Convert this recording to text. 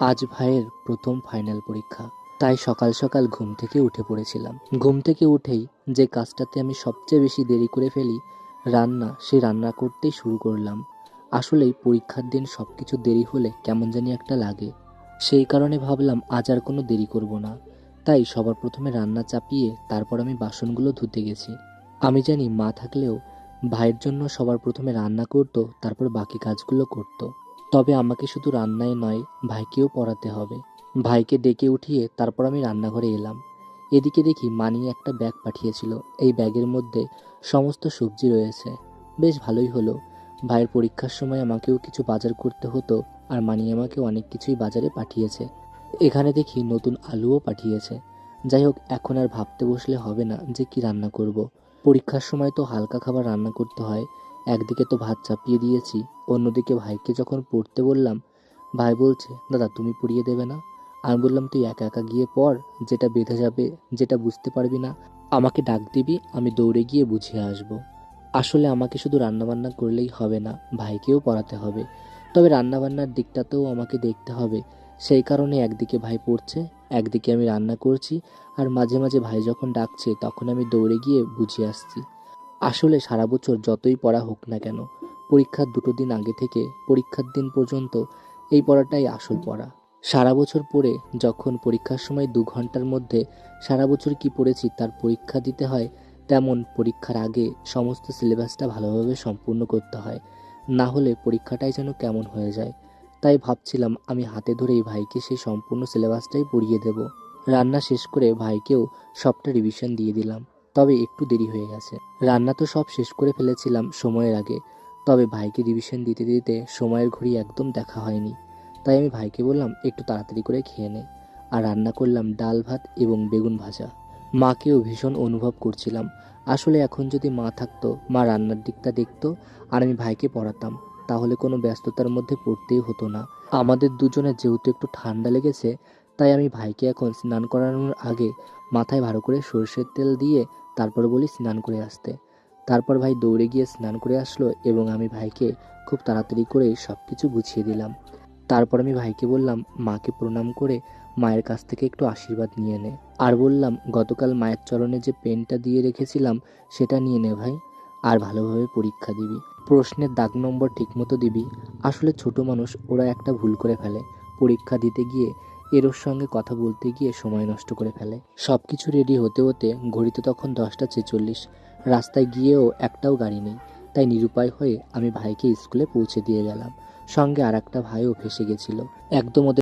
আজ ভাইয়ের প্রথম ফাইনাল পরীক্ষা। তাই সকাল সকাল ঘুম থেকে উঠে পড়েছিলাম। ঘুম থেকে উঠেই যে কাজটাতে আমি সবচেয়ে বেশি দেরি করে ফেলি, রান্না, সে রান্না করতেই শুরু করলাম। আসলেই পরীক্ষার দিন সব কিছু দেরি হলে কেমন জানি একটা লাগে। সেই কারণে ভাবলাম আজ আর কোনো দেরি করব না। তাই সবার প্রথমে রান্না চাপিয়ে তারপর আমি বাসনগুলো ধুতে গেছি। আমি জানি মা থাকলেও ভাইয়ের জন্য সবার প্রথমে রান্না করতো, তারপর বাকি কাজগুলো করতো। তবে আমাকে শুধু রান্নায় নয়, ভাইকেও পড়াতে হবে। ভাইকে ডেকে উঠিয়ে তারপর আমি রান্নাঘরে এলাম। এদিকে দেখি মানি একটা ব্যাগ পাঠিয়েছিল। এই ব্যাগের মধ্যে সমস্ত সবজি রয়েছে। বেশ ভালোই হলো। ভাইয়ের পরীক্ষার সময় আমাকেও কিছু বাজার করতে হতো আর মানি আমাকে অনেক কিছুই বাজারে পাঠিয়েছে। এখানে দেখি নতুন আলুও পাঠিয়েছে। যাই হোক, এখন আর ভাবতে বসলে হবে না যে কি রান্না করব। পরীক্ষার সময় তো হালকা খাবার রান্না করতে হয়। একদিকে তো ভাত চাপিয়ে দিয়েছি অন্যদিকে ভাইকে যখন পড়তে বললাম, ভাই বলছে, দাদা তুমি পড়িয়ে দেবে না? আমি বললাম, তুই একা একা গিয়ে পড়, যেটা বেঁধে যাবে, যেটা বুঝতে পারবি না, আমাকে ডাক দিবি, আমি দৌড়ে গিয়ে বুঝিয়ে আসব। আসলে আমাকে শুধু রান্নাবান্না করলেই হবে না, ভাইকেও পড়াতে হবে। তবে রান্নাবান্নার দিকটাতেও আমাকে দেখতে হবে। সেই কারণে একদিকে ভাই পড়ছে, একদিকে আমি রান্না করছি, আর মাঝে মাঝে ভাই যখন ডাকছে, তখন আমি দৌড়ে গিয়ে বুঝিয়ে আসছি। আসলে সারা বছর যতই পড়া হোক না কেন পরীক্ষার দুটো দিন আগে থেকে পরীক্ষার দিন পর্যন্ত এই পড়াটাই আসল পড়া। সারা বছর পড়ে যখন পরীক্ষার সময় দু ঘণ্টার মধ্যে সারা বছর কি পড়েছি তার পরীক্ষা দিতে হয়, তেমন পরীক্ষার আগে সমস্ত সিলেবাসটা ভালোভাবে সম্পূর্ণ করতে হয়। না হলে পরীক্ষাটাই যেন কেমন হয়ে যায়। তাই ভাবছিলাম আমি হাতে ধরেই ভাইকে সেই সম্পূর্ণ সিলেবাসটাই পড়িয়ে দেব। রান্না শেষ করে ভাইকেও সবটা রিভিশন দিয়ে দিলাম। তবে একটু দেরি হয়ে গেছে। রান্না তো সব শেষ করে ফেলেছিলাম সময়ের আগে। তবে ভাইকে রিভিশন দিতে দিতে সময়ের ঘড়ি একদম দেখা হয়নি। তাই আমি ভাইকে বললাম, একটু তাড়াতাড়ি করে খেয়ে নে। আর রান্না করলাম ডাল ভাত এবং বেগুন ভাজা। মাকেও ভীষণ অনুভব করছিলাম। আসলে এখন যদি মা থাকতো, মা রান্নার দিকটা দেখতো আর আমি ভাইকে পড়াতাম, তাহলে কোনো ব্যস্ততার মধ্যে পড়তেই হতো না। আমাদের দুজনের যেহেতু একটু ঠান্ডা লেগেছে, তাই আমি ভাইকে এখন স্নান করানোর আগে মাথায় ভালো করে সর্ষের তেল দিয়ে তারপর বলি স্নান করে আসতে। তারপর ভাই দৌড়ে গিয়ে স্নান করে আসলো এবং আমি ভাইকে খুব তাড়াতাড়ি করে সব কিছু গুছিয়ে দিলাম। তারপর আমি ভাইকে বললাম, মাকে প্রণাম করে মায়ের কাছ থেকে একটু আশীর্বাদ নিয়ে নে। আর বললাম, গতকাল মায়ের চরণে যে পেনটা দিয়ে রেখেছিলাম, সেটা নিয়ে নে ভাই, আর ভালোভাবে পরীক্ষা দিবি। প্রশ্নের দাগ নম্বর ঠিকমতো দিবি। আসলে ছোট মানুষ, ওরা একটা ভুল করে ফেলে। পরীক্ষা দিতে গিয়ে এরোর সঙ্গে কথা বলতে গিয়ে সময় নষ্ট করে ফেলে। সব কিছু রেডি হতে হতে ঘড়িতে তখন দশটা ছেচল্লিশ। রাস্তায় গিয়েও একটাও গাড়ি নেই। তাই নিরুপায় হয়ে আমি ভাইকে স্কুলে পৌঁছে দিয়ে গেলাম। সঙ্গে আর একটা ভাইও ফেসে গেছিল। একদম ওদের